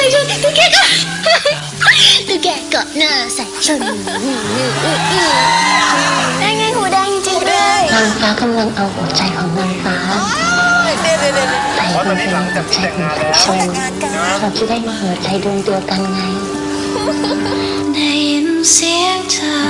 ส่ชุดตุ๊กแกก็ตุ๊กแกเกาะหน้าใส่ชุดได้ไงหูแดงจริงๆเลยนางฟ้ากำลังเอาหัวใจของนางฟ้าใส่ลงไปในหัวใจของสายชนเราจะได้มาหัวใจดวงเดียวกันไงได้ยินเสียงเธอ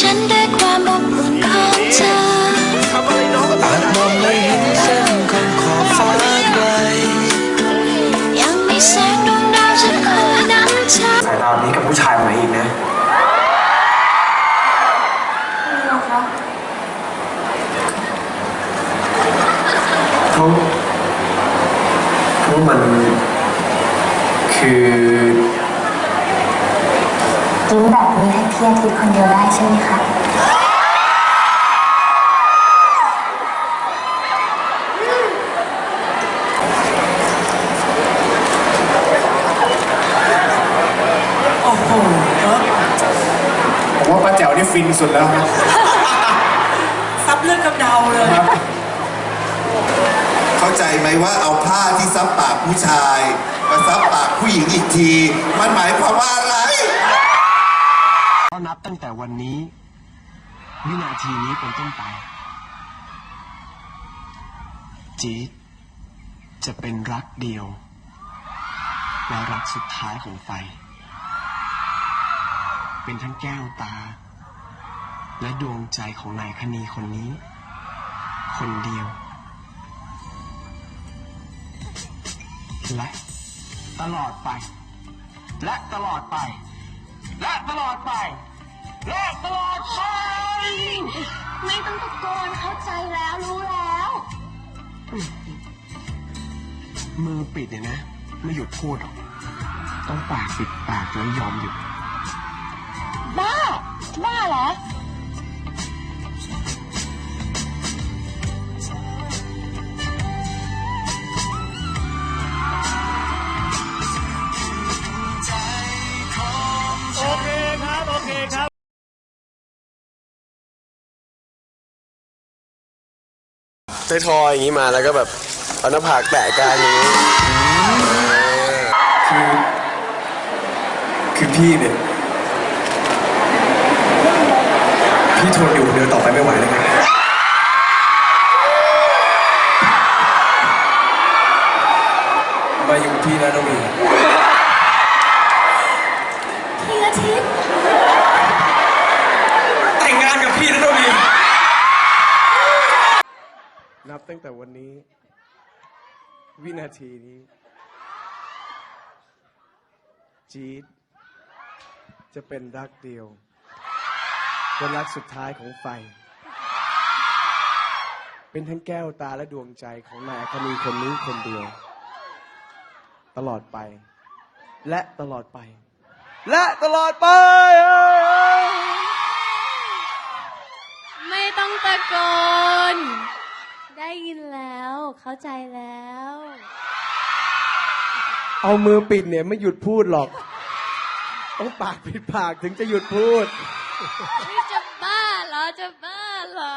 ฉันด้วยความอบอุ่นของเธออาจมองไม่เห็นเส้นของขอบฟ้าไกลยังมีแสงดวงดาวจะคอยนำเธอสายตานี้กับผู้ชายคนไหนอีกนะเขาเขามันคือ ยิ้มแบบนี้ให้พี่อาทิตย์คนเดียวได้ใช่ไหมคะผมว่าป้าแจ๋วนี่ฟินสุดแล้วครับซับเลือดกำเดาเลย เข้าใจไหมว่าเอาผ้าที่ซับปากผู้ชาย มาซับปากผู้หญิงอีกที มันหมายความ ตั้งแต่วันนี้ วินาทีนี้เป็นต้นไป จีดจะเป็นรักเดียว และรักสุดท้ายของไฟ เป็นทั้งแก้วตา และดวงใจของนายคณีคนนี้ คนเดียว และตลอดไป และตลอดไป และตลอดไป และตลอดไปไม่ต้องตะโกนเข้าใจแล้วรู้แล้ว มือปิดเนี่ยนะ ไม่หยุดพูดหรอกต้องปากปิดปากแล้วยอมหยุดบ้า บ้าเหรอ ใช้ทอยอย่างนี้มาแล้วก็แบบเอาหน้าผากแตะกันอย่างนี้คือคือพี่เนี่ยพี่ทนอยู่เดียวต่อไปไม่ไหวแล้วครับมาอยู่พี่นะน้องมี ตั้งแต่วันนี้ วินาทีนี้จี๊ดจะเป็นรักเดียวเป็นรักสุดท้ายของไฟ เป็นทั้งแก้วตาและดวงใจของนายคนีคนนี้คนเดียว ตลอดไป และตลอดไป และตลอดไป ไม่ต้องตะโกน ได้ยินแล้ว เข้าใจแล้ว เอามือปิดเนี่ยไม่หยุดพูดหรอกต้องปากปิดปากถึงจะหยุดพูด จะบ้าเหรอ จะบ้าเหรอ